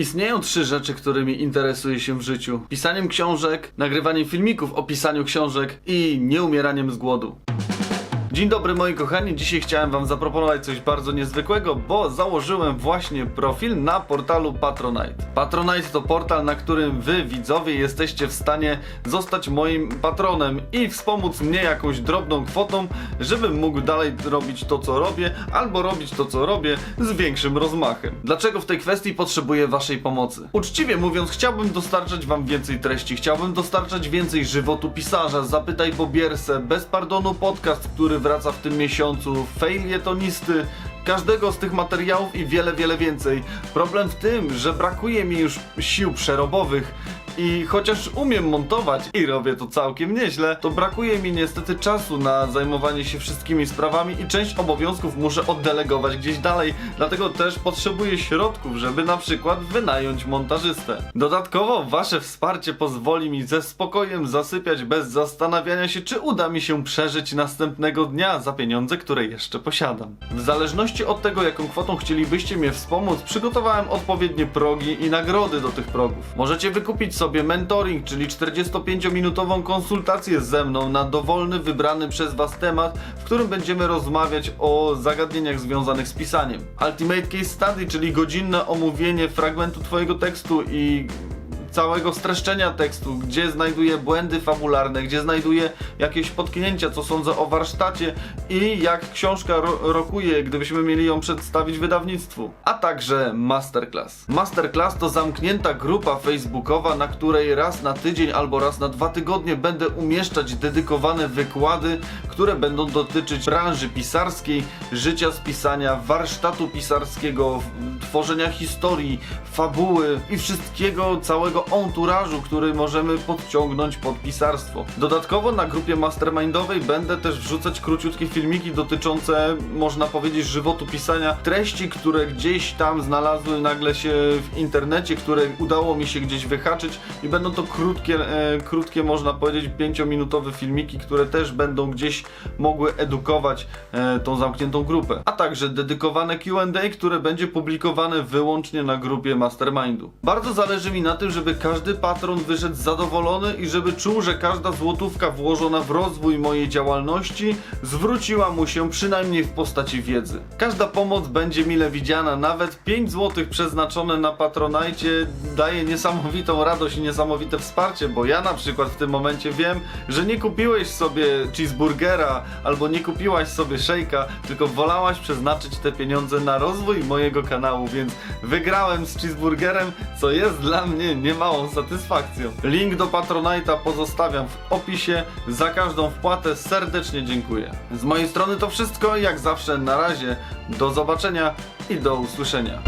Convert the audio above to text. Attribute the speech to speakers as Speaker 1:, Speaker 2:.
Speaker 1: Istnieją trzy rzeczy, którymi interesuję się w życiu: pisaniem książek, nagrywaniem filmików o pisaniu książek i nieumieraniem z głodu. Dzień dobry moi kochani, dzisiaj chciałem wam zaproponować coś bardzo niezwykłego, bo założyłem właśnie profil na portalu Patronite. Patronite to portal, na którym wy widzowie jesteście w stanie zostać moim patronem i wspomóc mnie jakąś drobną kwotą, żebym mógł dalej robić to co robię, albo robić to co robię z większym rozmachem. Dlaczego w tej kwestii potrzebuję waszej pomocy? Uczciwie mówiąc, chciałbym dostarczać wam więcej treści, chciałbym dostarczać więcej żywotu pisarza, zapytaj Bobierse, bez pardonu podcast, który wraca w tym miesiącu, failietonisty, każdego z tych materiałów i wiele, wiele więcej. Problem w tym, że brakuje mi już sił przerobowych i chociaż umiem montować i robię to całkiem nieźle, to brakuje mi niestety czasu na zajmowanie się wszystkimi sprawami i część obowiązków muszę oddelegować gdzieś dalej, dlatego też potrzebuję środków, żeby na przykład wynająć montażystę. Dodatkowo wasze wsparcie pozwoli mi ze spokojem zasypiać bez zastanawiania się, czy uda mi się przeżyć następnego dnia za pieniądze, które jeszcze posiadam. W zależności od tego, jaką kwotą chcielibyście mnie wspomóc, przygotowałem odpowiednie progi i nagrody do tych progów. Możecie wykupić sobie mentoring, czyli 45-minutową konsultację ze mną na dowolny, wybrany przez Was temat, w którym będziemy rozmawiać o zagadnieniach związanych z pisaniem. Ultimate Case Study, czyli godzinne omówienie fragmentu Twojego tekstu i całego streszczenia tekstu, gdzie znajduję błędy fabularne, gdzie znajduję jakieś potknięcia, co sądzę o warsztacie i jak książka ro rokuje, gdybyśmy mieli ją przedstawić wydawnictwu. A także Masterclass. Masterclass to zamknięta grupa facebookowa, na której raz na tydzień albo raz na dwa tygodnie będę umieszczać dedykowane wykłady, które będą dotyczyć branży pisarskiej, życia z pisania, warsztatu pisarskiego, tworzenia historii, fabuły i wszystkiego całego enturażu, który możemy podciągnąć pod pisarstwo. Dodatkowo na grupie mastermindowej będę też wrzucać króciutkie filmiki dotyczące, można powiedzieć, żywotu pisania, treści, które gdzieś tam znalazły nagle się w internecie, które udało mi się gdzieś wyhaczyć i będą to krótkie, e, krótkie można powiedzieć, pięciominutowe filmiki, które też będą gdzieś mogły edukować e, tą zamkniętą grupę. A także dedykowane Q&A, które będzie publikowane wyłącznie na grupie Mastermindu. Bardzo zależy mi na tym, żeby każdy patron wyszedł zadowolony i żeby czuł, że każda złotówka włożona w rozwój mojej działalności zwróciła mu się przynajmniej w postaci wiedzy. Każda pomoc będzie mile widziana, nawet 5 złotych przeznaczone na Patronajcie daje niesamowitą radość i niesamowite wsparcie, bo ja na przykład w tym momencie wiem, że nie kupiłeś sobie cheeseburgera albo nie kupiłaś sobie szejka, tylko wolałaś przeznaczyć te pieniądze na rozwój mojego kanału, więc wygrałem z cheeseburgerem, co jest dla mnie niemałą satysfakcją. Link do Patronite'a pozostawiam w opisie. Za każdą wpłatę serdecznie dziękuję. Z mojej strony to wszystko, jak zawsze na razie. Do zobaczenia i do usłyszenia.